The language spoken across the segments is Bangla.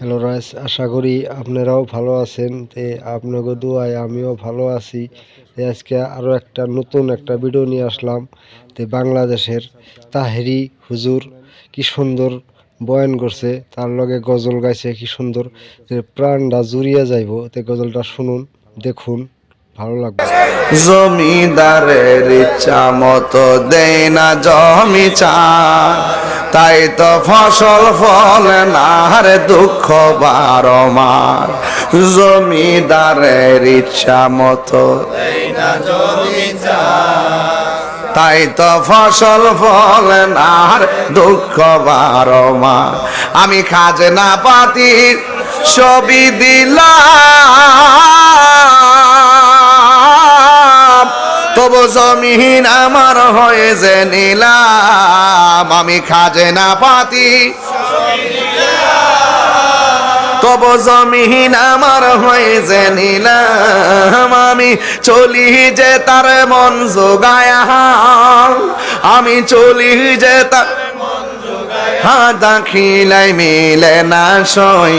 হ্যালো রাইস, আশা করি আপনারাও ভালো আছেন। তে আপনাকে দোয়ায় আমিও ভালো আছি। আজকে আরও একটা নতুন একটা ভিডিও নিয়ে আসলাম। তে বাংলাদেশের তাহেরি হুজুর কি সুন্দর বয়ান করছে, তার লগে গজল গাইছে কি সুন্দর। প্রাণটা জুড়িয়ে যাইব। তে গজলটা শুনুন, দেখুন। ভালো লাগবে। জমিদারের ইচ্ছা মতো দেয় না জমি চান তাই তো ফসল ফলে না রে দুঃখ বারো মার জমিদারের ইচ্ছা মতো তাই তো ফসল ফলে না দুঃখ বারো মার আমি খাজনা পাতির ছবি দিলাম। তবু জমিন আমার হয়ে যে নিলাম, আমি খাজনা পাতি। তব জমিন আমার হয়ে যে নিলাম, আমি চলি যে তার মন যোগায় আমি চলি যে তার হ্যাঁ দাখিলাই মিলে না সই,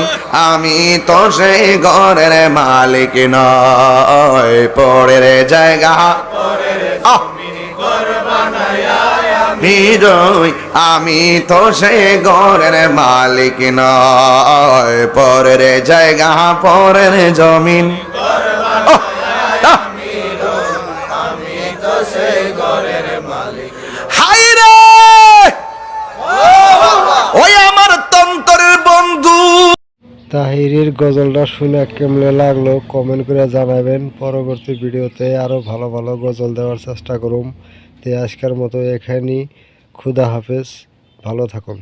আমি তো সেই ঘরের মালিক নয় পরের জায়গা আহ! নিরই, আমি তো সে ঘরের মালিক নয় পরের জায়গা, পরের জমিন আহ! তাহিরির গজলটা শুনে কেমনে লাগল কমেন্ট করে জানাবেন। পরবর্তী ভিডিওতে আরও ভালো ভালো গজল দেওয়ার চেষ্টা করুম। তে আজকের মতো এখানেই। খুদা হাফেজ। ভালো থাকুন।